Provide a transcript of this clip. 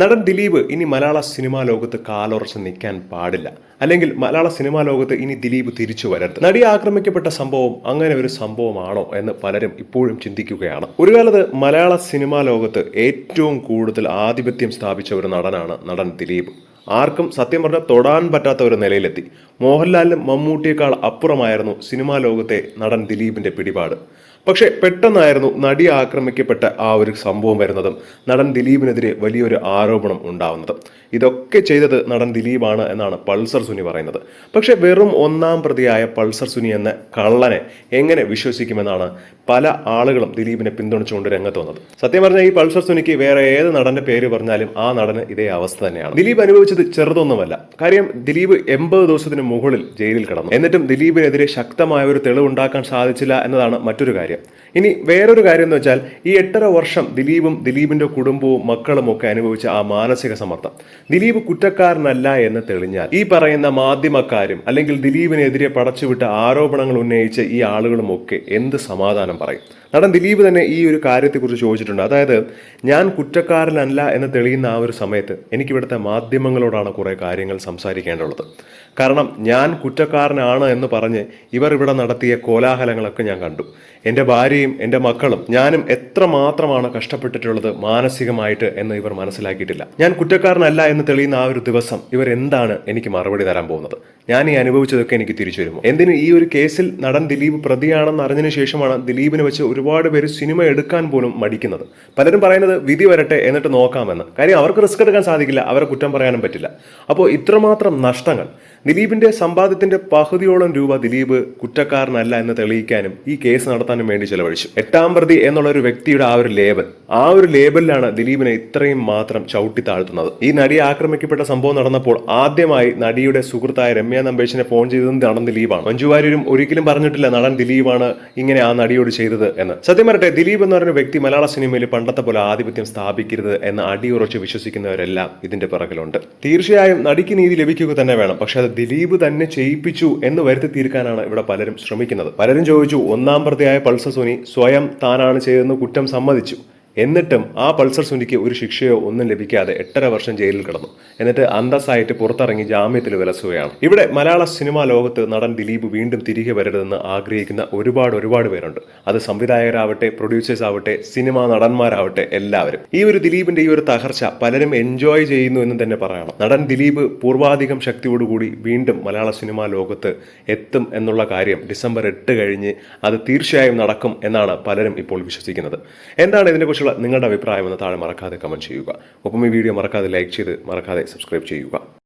നടൻ ദിലീപ് ഇനി മലയാള സിനിമാ ലോകത്ത് കാലുറച്ച് നിൽക്കാൻ പാടില്ല. അല്ലെങ്കിൽ മലയാള സിനിമാ ലോകത്ത് ഇനി ദിലീപ് തിരിച്ചു വരരുത്. നടി ആക്രമിക്കപ്പെട്ട സംഭവം അങ്ങനെ ഒരു സംഭവമാണോ എന്ന് പലരും ഇപ്പോഴും ചിന്തിക്കുകയാണ്. ഒരു കാലത്ത് മലയാള സിനിമാ ലോകത്ത് ഏറ്റവും കൂടുതൽ ആധിപത്യം സ്ഥാപിച്ച ഒരു നടനാണ് നടൻ ദിലീപ്. ആർക്കും സത്യം പറഞ്ഞാൽ തൊടാൻ പറ്റാത്ത ഒരു നിലയിലെത്തി. മോഹൻലാലിനും മമ്മൂട്ടിയേക്കാൾ അപ്പുറമായിരുന്നു സിനിമാ ലോകത്തെ നടൻ ദിലീപിന്റെ പിടിപാട്. പക്ഷേ പെട്ടെന്നായിരുന്നു നടി ആക്രമിക്കപ്പെട്ട ആ ഒരു സംഭവം വരുന്നതും നടൻ ദിലീപിനെതിരെ വലിയൊരു ആരോപണം ഉണ്ടാവുന്നതും. ഇതൊക്കെ ചെയ്തത് നടൻ ദിലീപാണ് എന്നാണ് പൾസർ സുനി പറയുന്നത്. പക്ഷെ വെറും ഒന്നാം പ്രതിയായ പൾസർ സുനി എന്ന കള്ളനെ എങ്ങനെ വിശ്വസിക്കുമെന്നാണ് പല ആളുകളും ദിലീപിനെ പിന്തുണച്ചുകൊണ്ട് രംഗത്ത് വന്നത്. സത്യം പറഞ്ഞാൽ ഈ പൾസർ സുനിക്ക് വേറെ ഏത് നടന്റെ പേര് പറഞ്ഞാലും ആ നടന് ഇതേ അവസ്ഥ തന്നെയാണ്. ദിലീപ് അനുഭവിച്ചത് ചെറുതൊന്നുമല്ല. കാര്യം ദിലീപ് എൺപത് ദിവസത്തിന് മുകളിൽ ജയിലിൽ കിടന്നു. എന്നിട്ടും ദിലീപിനെതിരെ ശക്തമായ ഒരു തെളിവുണ്ടാക്കാൻ സാധിച്ചില്ല എന്നതാണ് മറ്റൊരു കാര്യം. ഇനി വേറൊരു കാര്യം എന്ന് വെച്ചാൽ ഈ എട്ടര വർഷം ദിലീപും ദിലീപിന്റെ കുടുംബവും മക്കളും ഒക്കെ അനുഭവിച്ച ആ മാനസിക സമ്മർദ്ദം. ദിലീപ് കുറ്റക്കാരനല്ല എന്ന് തെളിഞ്ഞാൽ ഈ പറയുന്ന മാധ്യമക്കാരും അല്ലെങ്കിൽ ദിലീപിനെതിരെ പടച്ചുവിട്ട ആരോപണങ്ങൾ ഉന്നയിച്ച ഈ ആളുകളും ഒക്കെ എന്ത് സമാധാനം പറയും? നടൻ ദിലീപ് തന്നെ ഈ ഒരു കാര്യത്തെക്കുറിച്ച് ചോദിച്ചിട്ടുണ്ട്. അതായത് ഞാൻ കുറ്റക്കാരനല്ല എന്ന് തെളിയുന്ന ആ ഒരു സമയത്ത് എനിക്കിവിടുത്തെ മാധ്യമങ്ങളോടാണ് കുറേ കാര്യങ്ങൾ സംസാരിക്കേണ്ടത് കാരണം ഞാൻ കുറ്റക്കാരനാണ് എന്ന് പറഞ്ഞ് ഇവർ ഇവിടെ നടത്തിയ കോലാഹലങ്ങളൊക്കെ ഞാൻ കണ്ടു. എന്റെ ഭാര്യയും എന്റെ മക്കളും ഞാനും എത്ര മാത്രമാണ് കഷ്ടപ്പെട്ടിട്ടുള്ളത് മാനസികമായിട്ട് എന്ന് ഇവർ മനസ്സിലാക്കിയിട്ടില്ല. ഞാൻ കുറ്റക്കാരനല്ല എന്ന് തെളിയുന്ന ആ ഒരു ദിവസം ഇവർ എന്താണ് എനിക്ക് മറുപടി തരാൻ പോകുന്നത്? ഞാൻ ഈ അനുഭവിച്ചതൊക്കെ എനിക്ക് തിരിച്ചു വരുമോ? എന്തിന് ഈ ഒരു കേസിൽ നടൻ ദിലീപ് പ്രതിയാണെന്ന് അറിഞ്ഞതിന് ശേഷമാണ് ദിലീപിനെ വെച്ച് ഒരുപാട് പേര് സിനിമ എടുക്കാൻ പോലും മടിക്കുന്നത്. പലരും പറയുന്നത് വിധി വരട്ടെ എന്നിട്ട് നോക്കാമെന്ന്. കാര്യം അവർക്ക് റിസ്ക് എടുക്കാൻ സാധിക്കില്ല. അവരെ കുറ്റം പറയാനും പറ്റില്ല. അപ്പോൾ ഇത്രമാത്രം നഷ്ടങ്ങൾ. ദിലീപിന്റെ സമ്പാദ്യത്തിന്റെ പകുതിയോളം രൂപ ദിലീപ് കുറ്റക്കാരനല്ല എന്ന് തെളിയിക്കാനും ഈ കേസ് നടത്താനും വേണ്ടി ചെലവഴിച്ചു. എട്ടാം പ്രതി എന്നുള്ള ഒരു വ്യക്തിയുടെ ആ ഒരു ലേബൽ ആ ഒരു ലേബലിലാണ് ദിലീപിനെ ഇത്രയും മാത്രം ചവിട്ടി താഴ്ത്തുന്നത്. ഈ നടിയെ ആക്രമിക്കപ്പെട്ട സംഭവം നടന്നപ്പോൾ ആദ്യമായി നടിയുടെ സുഹൃത്തായ രമ്യ നമ്പേഷിനെ ഫോൺ ചെയ്തത് നടൻ ദിലീപാണ്. മഞ്ജു വാര്യരും ഒരിക്കലും പറഞ്ഞിട്ടില്ല നടൻ ദിലീപാണ് ഇങ്ങനെ ആ നടിയോട് ചെയ്തത് എന്ന്. സത്യം പറയട്ടെ ദിലീപ് എന്ന് പറയുന്ന വ്യക്തി മലയാള സിനിമയിൽ പണ്ടത്തെ പോലെ ആധിപത്യം സ്ഥാപിക്കരുത് എന്ന് അടിയുറച്ച് വിശ്വസിക്കുന്നവരെല്ലാം ഇതിന്റെ പിറകിലുണ്ട്. തീർച്ചയായും നടിക്ക് നീതി ലഭിക്കുക തന്നെ വേണം. പക്ഷെ അത് ദിലീപ് തന്നെ ചെയ്യിപ്പിച്ചു എന്ന് വരുത്തി തീർക്കാനാണ് ഇവിടെ പലരും ശ്രമിക്കുന്നത്. പലരും ചോദിച്ചു ഒന്നാം പ്രതിയായ പൾസ സുനി സ്വയം താനാണ് ചെയ്തതെന്ന് കുറ്റം സമ്മതിച്ചു. എന്നിട്ടും ആ പൾസർ സുനിക്ക് ഒരു ശിക്ഷയോ ഒന്നും ലഭിക്കാതെ എട്ടര വർഷം ജയിലിൽ കിടന്നു. എന്നിട്ട് അന്തസ്സായിട്ട് പുറത്തിറങ്ങി ജാമ്യത്തിൽ വിലസുകയാണ്. ഇവിടെ മലയാള സിനിമാ ലോകത്ത് നടൻ ദിലീപ് വീണ്ടും തിരികെ വരരുതെന്ന് ആഗ്രഹിക്കുന്ന ഒരുപാട് ഒരുപാട് പേരുണ്ട്. അത് സംവിധായകരാവട്ടെ പ്രൊഡ്യൂസേഴ്സ് ആവട്ടെ സിനിമാ നടന്മാരാവട്ടെ എല്ലാവരും. ഈ ഒരു ദിലീപിന്റെ ഈ ഒരു തകർച്ച പലരും എൻജോയ് ചെയ്യുന്നു എന്ന് തന്നെ പറയണം. നടൻ ദിലീപ് പൂർവാധികം ശക്തിയോടുകൂടി വീണ്ടും മലയാള സിനിമാ ലോകത്ത് എത്തും എന്നുള്ള കാര്യം ഡിസംബർ എട്ട് കഴിഞ്ഞ് അത് തീർച്ചയായും നടക്കും എന്നാണ് പലരും ഇപ്പോൾ വിശ്വസിക്കുന്നത്. എന്താണ് ഇതിനെക്കുറിച്ചുള്ള നിങ്ങളുടെ അഭിപ്രായം ഒന്ന് താഴെ മറക്കാതെ കമന്റ് ചെയ്യുക. ഒപ്പം ഈ വീഡിയോ മറക്കാതെ ലൈക്ക് ചെയ്ത് മറക്കാതെ സബ്സ്ക്രൈബ് ചെയ്യുക.